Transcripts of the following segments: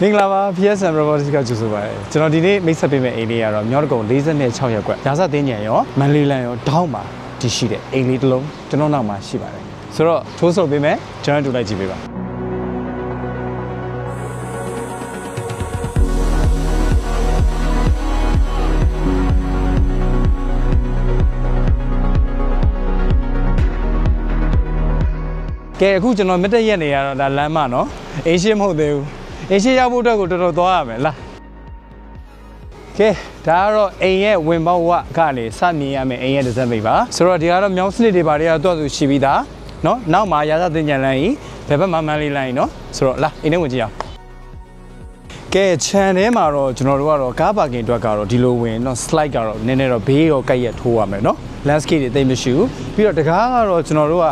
မင်္ဂလာပါ PSM Robotics ကကြိုဆိုပါရစေကျွန်တော်ဒီနေ့မိတ်ဆက်ပေးမယ့်အိမ်လေးကတော့မြောက်တကုံ46ရက်ကွက်ရာဇသင်းညံရောမန်လေးလန်ရောတောင်းမှာတည်ရှိတဲ့အိမ်လေးတစ်လုံးကျွန်တော်နောက်မှာရှိပါတယ်ဆိုတော့ထိုးဆုပ်ပေးမယ်ကျွန်တော်တူလိုက်ကြည့်ပေးပါကဲအခုကျွန်တော်မက်တက်ရက်နေရတော့ဒါလမ်းမနော်အေးရှင်းမဟုတ်သေးဘူး အေးရှင်းရောက်ဖို့အတွက်ကိုတော်တော်သွားရမယ်လားကဲဒါကတော့အိမ်ရဲ့ဝင်ပေါက်ဝကနေစမြင်ရမယ်အိမ်ရဲ့တစ်စက်မိတ်ပါဆိုတော့ဒီကတော့မြောင်းစနစ်တွေဘာတွေကတော့သူ့အသူရှိပြီးသားနော်နောက်မှာရာဇသင်္ကြန်လမ်းကြီးဘယ်ဘက်မှာမန်းလေးလမ်းကြီးနော်ဆိုတော့လာအိမ်ထဲဝင်ကြည့်အောင်ကဲခြံထဲမှာတော့ကျွန်တော်တို့ကတော့ကားပါကင်အတွက်ကတော့ဒီလိုဝင်တော့ slide ကတော့နည်းနည်းတော့ဘေးရောကက်ရက်ထိုးရမယ်နော် landscape တွေတိတ်မရှိဘူးပြီးတော့တကားကတော့ကျွန်တော်တို့က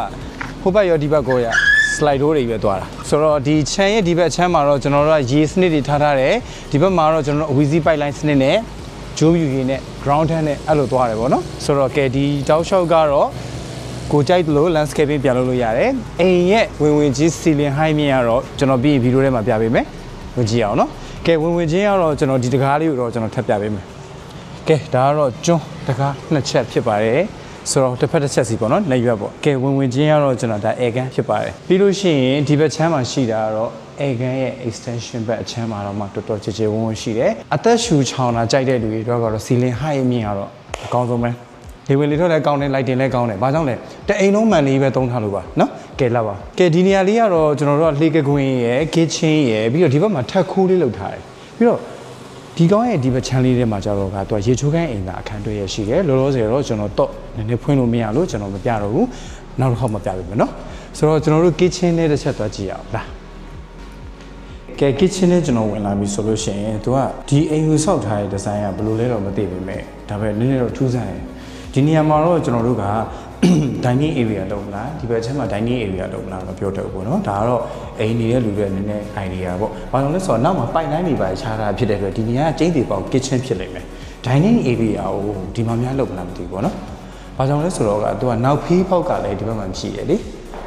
ဟိုဘက်ရောဒီဘက်ကိုရ slide door တွေပဲသွားတာဆိုတော့ဒီခြံရဲ့ဒီဘက်ခြမ်းမှာတော့ကျွန်တော်တို့ကရေစနစ်တွေထားထားတယ်ဒီဘက်မှာတော့ကျွန်တော်တို့အဝီစီးပိုက်လိုင်းစနစ်နဲ့ဂျိုးပြူရေနဲ့ ground tan နဲ့အဲ့လိုသွားတယ်ပေါ့နော်ဆိုတော့ကဲဒီတောက်လျှောက်ကတော့ကိုကြိုက်သလို landscaping ပြန်လုပ်လို့ရတယ်အိမ်ရဲ့ဝင်ဝင်ကြီး ceiling height မြင်ကတော့ကျွန်တော်ပြီးရင်ဗီဒီယိုထဲမှာပြပေးမယ်ဝင်ကြည့်အောင်နော်ကဲဝင်ဝင်ချင်းကတော့ကျွန်တော်ဒီတကားလေးကိုတော့ကျွန်တော်ထပ်ပြပေးမယ်ကဲဒါကတော့ကျွန်းတကားနှစ်ချက်ဖြစ်ပါတယ် ဆိုတော့တစ်ဖက်တစ်ချက်စီပေါ့နော်နှစ်ရွက်ပေါ့ကဲဝင်ဝင်ချင်းကတော့ကျွန်တော်ဒါ air gun ဖြစ်ပါတယ်ပြီးလို့ရှိရင်ဒီဘက်ချမ်းမှာရှိတာကတော့ air gun ရဲ့ extension ဘက်အချမ်းမှာတော့မှတော်တော်ကြည်ကြည်ဝန်းဝန်းရှိတယ်အသက်ရှူချောင်းတာကြိုက်တဲ့လူတွေတော့ကတော့ ceiling height အမြင်ကတော့အကောင်းဆုံးပဲလေဝင်လေထွက်လည်းကောင်းတယ် lighting လည်းကောင်းတယ်ဘာကြောင့်လဲတအိမ်လုံးမှန်လေးပဲသုံးထားလို့ပါနော်ကဲလာပါကဲဒီနေရာလေးကတော့ကျွန်တော်တို့ကလှေကကွင်းရယ် kitchen ရယ်ပြီးတော့ဒီဘက်မှာထက်ခိုးလေးလုပ်ထားတယ်ပြီးတော့ ဒီကောင်းရဲ့ဒီဘက်ချမ်းလေးထဲမှာကျတော့ကသူကရေချိုးခန်းအိမ်သာအခန်းတွေ့ရရှိတယ်လောလောဆယ်တော့ကျွန်တော်တော့နည်းနည်းဖွင့်လို့မရလို့ကျွန်တော်မပြတော့ဘူးနောက်တစ်ခေါက်မပြပေးမယ်နော်ဆိုတော့ကျွန်တော်တို့ kitchen လေးတစ်ချက်သွားကြည့်အောင်လားကဲ kitchen လေးကျွန်တော်ဝင်လာပြီဆိုလို့ရှိရင်သူကဒီအိမ်ကိုဆောက်ထားတဲ့ဒီဇိုင်းကဘယ်လိုလဲတော့မသိပေမဲ့ဒါပဲနည်းနည်းတော့ထူးဆန်းတယ်ဒီနေရာမှာတော့ကျွန်တော်တို့က dining area လုပ်မလားဒီဘက်ချက်မှာ dining area လုပ်မလားတော့ပြောတော့ပေါ့နော်ဒါကတော့အိမ်နေတဲ့လူတွေနည်းနည်း idea ပေါ့ဘာလို့လဲဆိုတော့နောက်မှာ pipeline တွေပါခြားတာဖြစ်တဲ့အတွက်ဒီနေရာကကျိန်းတွေပေါက် kitchen ဖြစ်လိမ့်မယ် dining area ကိုဒီမှာများလုပ်မလားမသိဘူးပေါ့နော်ဘာကြောင့်လဲဆိုတော့ကသူကနောက်ဖေးပေါက်ကလည်းဒီဘက်မှာရှိရယ်လေ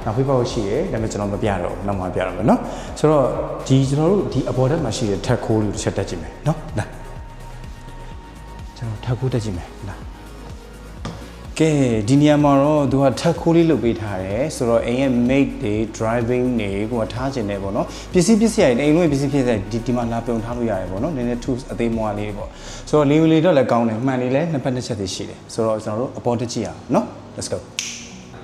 နောက်ဖေးပေါက်ရှိရယ်ဒါပေမဲ့ကျွန်တော်မပြတော့နောက်မှပြတော့မယ်နော်ဆိုတော့ဒီကျွန်တော်တို့ဒီအပေါ်တက်မှာရှိတဲ့ထက်ခိုးလို့တစ်ချက်တက်ကြည့်မယ်နော်လာကျွန်တော်ထက်ခိုးတက်ကြည့်မယ်လာ ကဲဒီနေရာမှာတော့သူကထက်ခိုးလေးလုပ်ပေးထားတယ်ဆိုတော့အိမ်ရဲ့ mate တွေ driving တွေကိုကထားခြင်းတယ်ပေါ့နော်ပစ္စည်းပစ္စည်းတွေအိမ်လုံးပစ္စည်းပစ္စည်းတွေဒီဒီမှာလာပြုံထားလို့ရတယ်ပေါ့နော်နည်းနည်း tools အသေးမွားလေးပေါ့ဆိုတော့လေးလေးတော့လည်းကောင်းတယ်မှန်လေးလည်းနှစ်ဖက်နှစ်ချက်တွေရှိတယ်ဆိုတော့ကျွန်တော်တို့အပေါ်တက်ကြည့်ရအောင်နော် let's go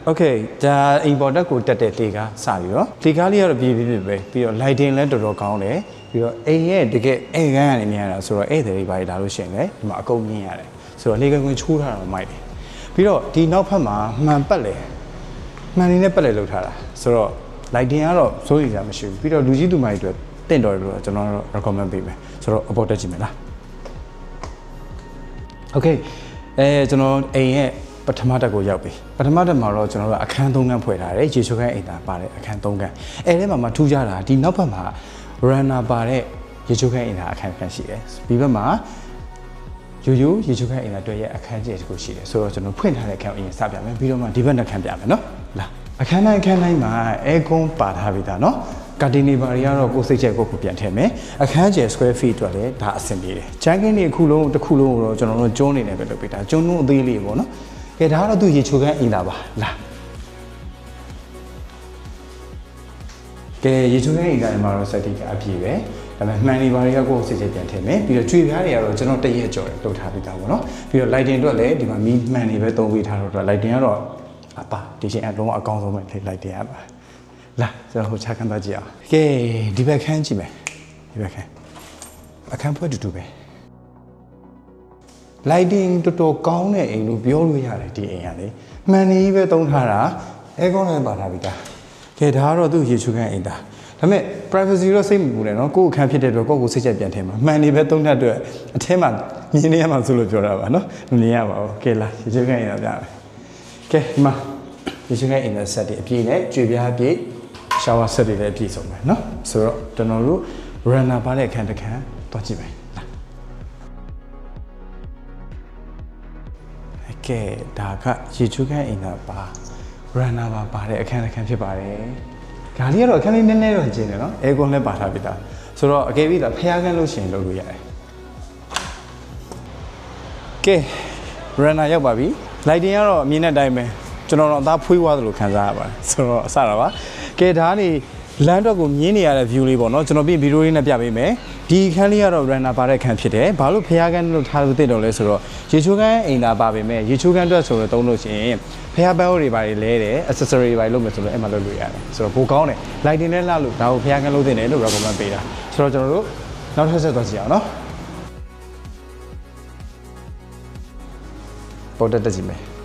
Okay ဒါအိမ်ပေါ်တက်ကိုတက်တဲ့လေကားစပြီနော်လေကားလေးကတော့ပြည့်ပြည့်ပြည့်ပဲပြီးတော့ lighting လည်းတော်တော်ကောင်းတယ်ပြီးတော့အိမ်ရဲ့တကယ်အိမ်ကန်းကနေမြင်ရတာဆိုတော့ဧည့်သည်တွေပါလာလို့ရှိရင်လည်းဒီမှာအကုန်မြင်ရတယ်ဆိုတော့လေကကွင်းချိုးထားတာမိုက်တယ် ပြီးတော့ဒီနောက်ဖက်မှာမှန်ပတ်လေမှန်နေနဲ့ပတ်လေလောက်ထားတာဆိုတော့ lighting ကတော့စိုးရိမ်စရာမရှိဘူးပြီးတော့လူကြီးသူမကြီးတွေတင့်တော်တယ်လို့ကျွန်တော်တို့ recommend ပေးမယ်ဆိုတော့အပေါ်တက်ကြည့်မယ်လား Okay အဲကျွန်တော်အိမ်ရဲ့ပထမတက်ကိုရောက်ပြီပထမတက်မှာတော့ကျွန်တော်တို့အခန်း၃ခန်းဖွဲ့ထားတယ်ရေချိုခန်းအိမ်သာပါတယ်အခန်း၃ခန်းအဲထဲမှာမှထူးခြားတာဒီနောက်ဘက်မှာ runner ပါတဲ့ရေချိုခန်းအိမ်သာအခန်းခန်းရှိတယ်ဒီဘက်မှာ ယူယူရေချိုခန်းအိမ်သာတွေ့ရဲ့အခန်းကျယ်တစ်ခုရှိတယ်ဆိုတော့ကျွန်တော်ဖွင့်ထားတဲ့အခန်းကိုအရင်စပြမယ်ပြီးတော့မှဒီဘက်နှစ်ခန်းပြမယ်နော်လာအခန်းတိုင်းအခန်းတိုင်းမှာအဲကွန်ပါထားပြီးသားနော်ကာတင်နေပါတွေကတော့ကိုယ်စိတ်ချက်ကိုကိုပြန်ထည့်မယ်အခန်းကျယ် square feet အတွက်လည်းဒါအဆင်ပြေတယ်ချမ်းကင်းတွေအခုလုံးတစ်ခုလုံးကိုတော့ကျွန်တော်တို့ကျုံးနေတယ်ပဲလုပ်ပေးတာကျုံးလုံးအသေးလေးပေါ့နော်ကဲဒါကတော့သူရေချိုခန်းအိမ်သာပါလာကဲရေချိုခန်းအိမ်သာမှာတော့ setting ကအပြည့်ပဲ ဒါပေမဲ့မှန်နေပါတွေကကိုယ့်စိတ်ချက်ပြန်ထည့်မယ်ပြီးတော့ကြွေပြားတွေကတော့ကျွန်တော်တရက်ကြော်တယ်လုပ်ထားပြီးသားပေါ့နော်ပြီးတော့ lighting အတွက်လည်းဒီမှာမီးမှန်နေပဲသုံးပေးထားတော့ lighting ကတော့အပါဒီချိန်အလုံးဝအကောင်းဆုံးပဲ lighting ရပါလာကျွန်တော်ဟိုချခန်းသွားကြည့်အောင်ကဲဒီဘက်ခန်းကြည့်မယ်ဒီဘက်ခန်းအခန်းဖွဲ့တူတူပဲ lighting တော်တော်ကောင်းတဲ့အိမ်လို့ပြောလို့ရတယ်ဒီအိမ်ကလေမှန်နေပဲသုံးထားတာအဲကောင်းလည်းပါထားပြီးသားကဲဒါကတော့သူ့ရေချူခန်းအိမ်သား ဒါပေမဲ့ privacy တော့စိတ်မပူနဲ့နော်ကိုယ့်အခန်းဖြစ်တဲ့အတွက်ကိုယ့်ကိုယ်စိတ်ချက်ပြန်ထည့်မှာမှန်နေပဲသုံးတဲ့အတွက်အထဲမှာမြင်နေရမှာဆိုလို့ပြောတာပါနော်မမြင်ရပါဘူးကဲလာရေချူခန်းအိမ်သားပြမယ်ကဲဒီမှာရေချူခန်းအိမ်သား set တွေအပြည့်နဲ့ကြွေပြားအပြည့် shower set တွေလည်းအပြည့်စုံပဲနော်ဆိုတော့ကျွန်တော်တို့ runner ပါတဲ့အခန်းတစ်ခန်းသွားကြည့်မယ်လာကဲဒါကရေချိုးခန်းအိမ်သာပါ runner ပါပါတဲ့အခန်းတစ်ခန်းဖြစ်ပါတယ် ဒါလေးကတော့အခန်းလေးနည်းနည်းတော့ကျင်းတယ်နော် aircon လည်းပါထားပြီသားဆိုတော့အကယ်၍ဒါဖျားကန်းလို့ရှိရင်လုပ်လို့ရတယ်ကဲ runner ရောက်ပါပြီ lighting ကတော့အမြင်နဲ့တိုင်းပဲကျွန်တော်တော့အသားဖွေးသွားသလိုခံစားရပါတယ်ဆိုတော့အစတာပါကဲဒါကနေ လမ်းတော့ကိုမြင်နေရတဲ့ view လေးပေါ့နော်ကျွန်တော်ပြင်ဗီဒီယိုလေးနဲ့ပြပေးမယ်ဒီခန်းလေးကတော့ runner ပါတဲ့ခန်းဖြစ်တယ်ဘာလို့ဖျားကန်းလို့ထားလို့သိတော့လဲဆိုတော့ရေချိုးကန်းအိမ်သာပါပေမဲ့ရေချိုးကန်းအတွက်ဆိုတော့တုံးလို့ရှိရင်ဖျားပန်းတွေပါလဲတယ် accessory တွေပါလုပ်မယ်ဆိုတော့အဲ့မှာလုပ်လို့ရတယ်ဆိုတော့ပိုကောင်းတယ် lighting နဲ့လှလို့ဒါကိုဖျားကန်းလုပ်တင်တယ်လို့ recommend ပေးတာဆိုတော့ကျွန်တော်တို့နောက်ထပ်ဆက်သွားကြည့်အောင်နော်ပေါ်တက်တက်ကြည့်မယ်လာ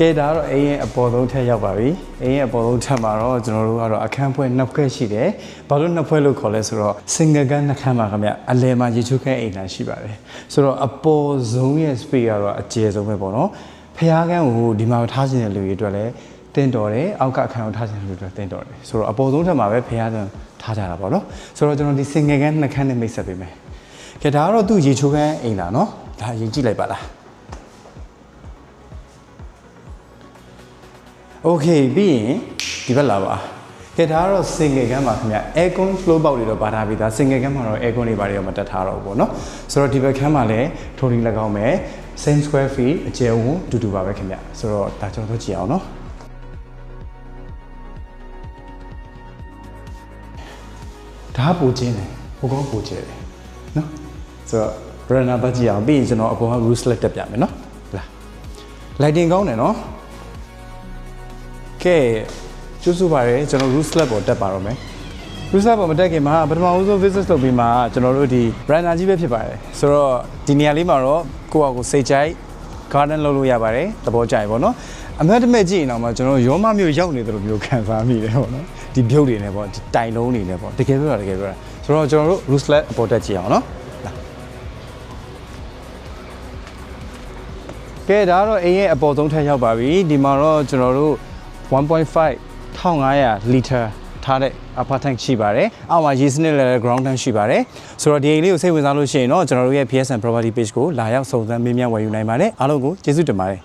ကဲဒါကတော့အိမ်ရဲ့အပေါ်ဆုံးထက်ရောက်ပါပြီအိမ်ရဲ့အပေါ်ဆုံးထက်မှာတော့ကျွန်တော်တို့ကတော့အခန်းဖွဲနှစ်ခွက်ရှိတယ်ဘာလို့နှစ်ခွက်လို့ခေါ်လဲဆိုတော့ single ကန်းနှစ်ခန်းပါခင်ဗျအလယ်မှာရေချိုးခန်းအိမ်လာရှိပါတယ်ဆိုတော့အပေါ်ဆုံးရဲ့ space ကတော့အကျယ်ဆုံးပဲပေါ့နော်ဖျားကန်းကိုဒီမှာထားခြင်းတဲ့လူတွေအတွက်လည်းတင်းတော်တယ်အောက်ကအခန်းကိုထားခြင်းတဲ့လူတွေအတွက်တင်းတော်တယ်ဆိုတော့အပေါ်ဆုံးထက်မှာပဲဖျားကန်းထားကြတာပေါ့နော်ဆိုတော့ကျွန်တော်ဒီ single ကန်းနှစ်ခန်းနဲ့မိတ်ဆက်ပေးမယ်ကဲဒါကတော့သူ့ရေချိုးခန်းအိမ်လာနော်ဒါရင်ကြည့်လိုက်ပါလား โอเคပြီးရင်ဒီဘက်လာပါကဲဒါကတော့ single ကန်းပါခင်ဗျ aircon flow box တွေတော့ပါထားပြီးသား single ကန်းမှာတော့ aircon တွေပါတွေတော့မတက်ထားတော့ဘူးပေါ့နော်ဆိုတော့ဒီဘက်ခန်းမှာလည်းထိုးရင်း၎င်းမယ် same square feet အကျယ်ဝန်းတူတူပါပဲခင်ဗျဆိုတော့ဒါကျွန်တော်တို့ကြည့်အောင်နော်ဒါကပိုချင်းတယ်ဟိုကောပိုကျဲတယ်နော်ဆိုတော့ runner ပတ်ကြည့်အောင်ပြီးရင်ကျွန်တော်အပေါ်က roof select တက်ပြမယ်နော်လာ lighting ကောင်းတယ်နော် ကဲကျူးစုပါရယ်ကျွန်တော် roof slab ပေါ်တက်ပါတော့မယ် roof slab ပေါ်မတက်ခင်မှာပထမဦးဆုံး visit လုပ်ပြီးမှကျွန်တော်တို့ဒီ runner ကြီးပဲဖြစ်ပါတယ်ဆိုတော့ဒီနေရာလေးမှာတော့ကိုယ့်အကိုစိတ်ကြိုက် garden လုပ်လို့ရပါတယ်သဘောကျရင်ပေါ့နော်အမတ်တမဲ့ကြည့်ရင်တော့မှကျွန်တော်ရောမမျိုးရောက်နေတယ်လို့မျိုးခံစားမိတယ်ပေါ့နော်ဒီပြုတ်တွေနဲ့ပေါ့ဒီတိုင်လုံးတွေနဲ့ပေါ့တကယ်ပြောတာတကယ်ပြောတာဆိုတော့ကျွန်တော်တို့ roof slab ပေါ်တက်ကြည့်အောင်နော်လာကဲဒါကတော့အိမ်ရဲ့အပေါ်ဆုံးထပ်ရောက်ပါပြီဒီမှာတော့ကျွန်တော်တို့ 1.5 1500 liter ထားတဲ့ upper tank ရှိပါတယ်။အောက်မှာရေစနစ်လည်း ground tank ရှိပါတယ်။ဆိုတော့ဒီအိမ်လေးကိုစိတ်ဝင်စားလို့ရှိရင်တော့ကျွန်တော်တို့ရဲ့ PSN property page ကိုလာရောက်စုံစမ်းမေးမြန်းဝယ်ယူနိုင်ပါတယ်။အားလုံးကိုကျေးဇူးတင်ပါတယ်။